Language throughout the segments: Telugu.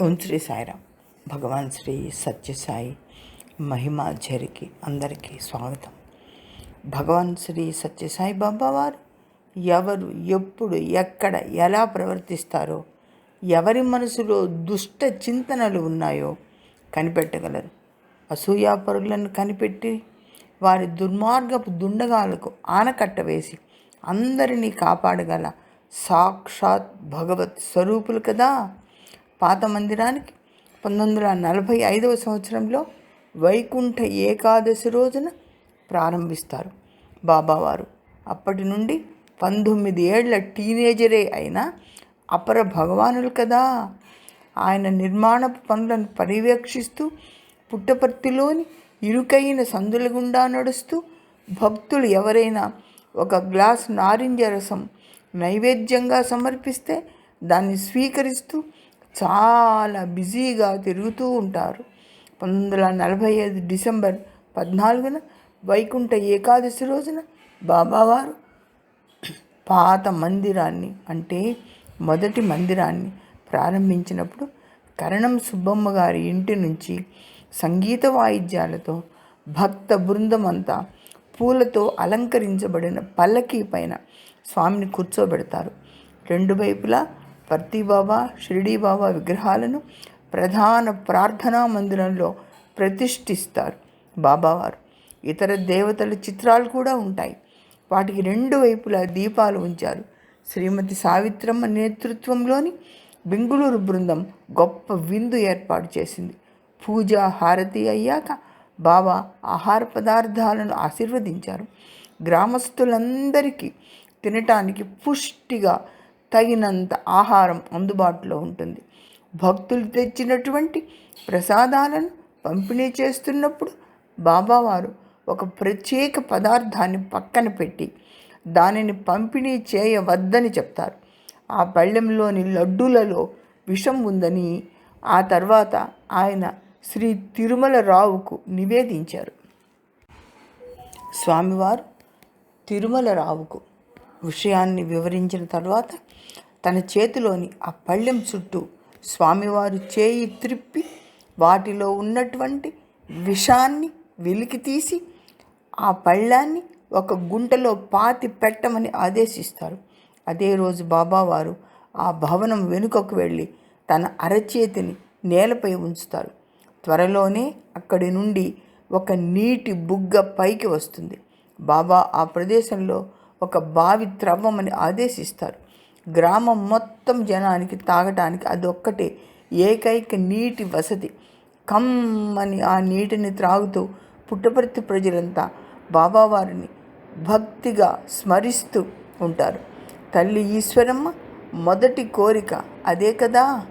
ఓం శ్రీ సాయిరామ్. భగవాన్ శ్రీ సత్యసాయి మహిమాచరికి అందరికీ స్వాగతం. భగవాన్ శ్రీ సత్యసాయి బాబా వారు ఎవరు ఎప్పుడు ఎక్కడ ఎలా ప్రవర్తిస్తారో ఎవరి మనసులో దుష్ట చింతనలు ఉన్నాయో కనిపెట్టగలరు. అసూయాపరులను కనిపెట్టి వారి దుర్మార్గపు దుండగాలకు ఆనకట్ట వేసి అందరినీ కాపాడగల సాక్షాత్ భగవత్ స్వరూపులు కదా! పాత మందిరానికి పంతొమ్మిది వందల నలభై ఐదవ సంవత్సరంలో వైకుంఠ ఏకాదశి రోజున ప్రారంభిస్తారు బాబావారు. అప్పటి నుండి పంతొమ్మిది ఏళ్ళ టీనేజరే అయినా అపర భగవానులు కదా. ఆయన నిర్మాణపు పనులను పర్యవేక్షిస్తూ పుట్టపర్తిలోని ఇరుకైన సందుల గుండా నడుస్తూ భక్తులు ఎవరైనా ఒక గ్లాస్ నారింజ రసం నైవేద్యంగా సమర్పిస్తే దాన్ని స్వీకరిస్తూ చాలా బిజీగా తిరుగుతూ ఉంటారు. పంతొమ్మిది వందల నలభై ఐదు డిసెంబర్ పద్నాలుగున వైకుంఠ ఏకాదశి రోజున బాబావారు పాత మందిరాన్ని అంటే మొదటి మందిరాన్ని ప్రారంభించినప్పుడు కరణం సుబ్బమ్మ గారి ఇంటి నుంచి సంగీత వాయిద్యాలతో భక్త బృందమంతా పూలతో అలంకరించబడిన పల్లకీ పైన స్వామిని కూర్చోబెడతారు. రెండు వైపులా పర్తిబాబా షిరిడీ బాబా విగ్రహాలను ప్రధాన ప్రార్థనా మందిరంలో ప్రతిష్ఠిస్తారు బాబావారు. ఇతర దేవతల చిత్రాలు కూడా ఉంటాయి. వాటికి రెండు వైపులా దీపాలు ఉంచారు. శ్రీమతి సావిత్రమ్మ నేతృత్వంలోని బెంగుళూరు బృందం గొప్ప విందు ఏర్పాటు చేసింది. పూజ హారతి అయ్యాక బాబా ఆహార పదార్థాలను ఆశీర్వదించారు. గ్రామస్తులందరికీ తినటానికి పుష్టిగా తగినంత ఆహారం అందుబాటులో ఉంటుంది. భక్తులు తెచ్చినటువంటి ప్రసాదాలను పంపిణీ చేస్తున్నప్పుడు బాబావారు ఒక ప్రత్యేక పదార్థాన్ని పక్కన పెట్టి దానిని పంపిణీ చేయవద్దని చెప్తారు. ఆ పళ్ళెంలోని లడ్డూలలో విషం ఉందని ఆ తర్వాత ఆయన శ్రీ తిరుమల రావుకు నివేదించారు. స్వామివారు తిరుమల రావుకు విషయాన్ని వివరించిన తర్వాత తన చేతిలోని ఆ పళ్ళెం చుట్టూ స్వామివారు చేయి త్రిప్పి వాటిలో ఉన్నటువంటి విషాన్ని వెలికి తీసి ఆ పళ్ళాన్ని ఒక గుంటలో పాతి పెట్టమని ఆదేశిస్తారు. అదే రోజు బాబావారు ఆ భవనం వెనుకకు వెళ్ళి తన అరచేతిని నేలపై ఉంచుతారు. త్వరలోనే అక్కడి నుండి ఒక నీటి బుగ్గ పైకి వస్తుంది. బాబా ఆ ప్రదేశంలో ఒక బావి త్రవ్వమని ఆదేశిస్తారు. గ్రామం మొత్తం జనానికి తాగటానికి అదొక్కటే ఏకైక నీటి వసతి. కమ్మని ఆ నీటిని త్రాగుతూ పుట్టపర్తి ప్రజలంతా బాబావారిని భక్తిగా స్మరిస్తూ ఉంటారు. తల్లి ఈశ్వరమ్మ మొదటి కోరిక అదే కదా?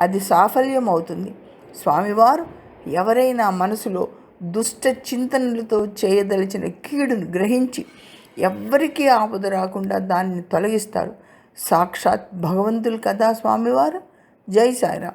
అది సాఫల్యం అవుతుంది స్వామివారు ఎవరైనా మనసులో దుష్ట చింతనలతో చేయదలిచిన కీడును గ్రహించి ఎవ్వరికీ ఆపద రాకుండా దాన్ని తొలగిస్తారు. సాక్షాత్ భగవంతులు కదా స్వామివారు? జై సాయిరామ్.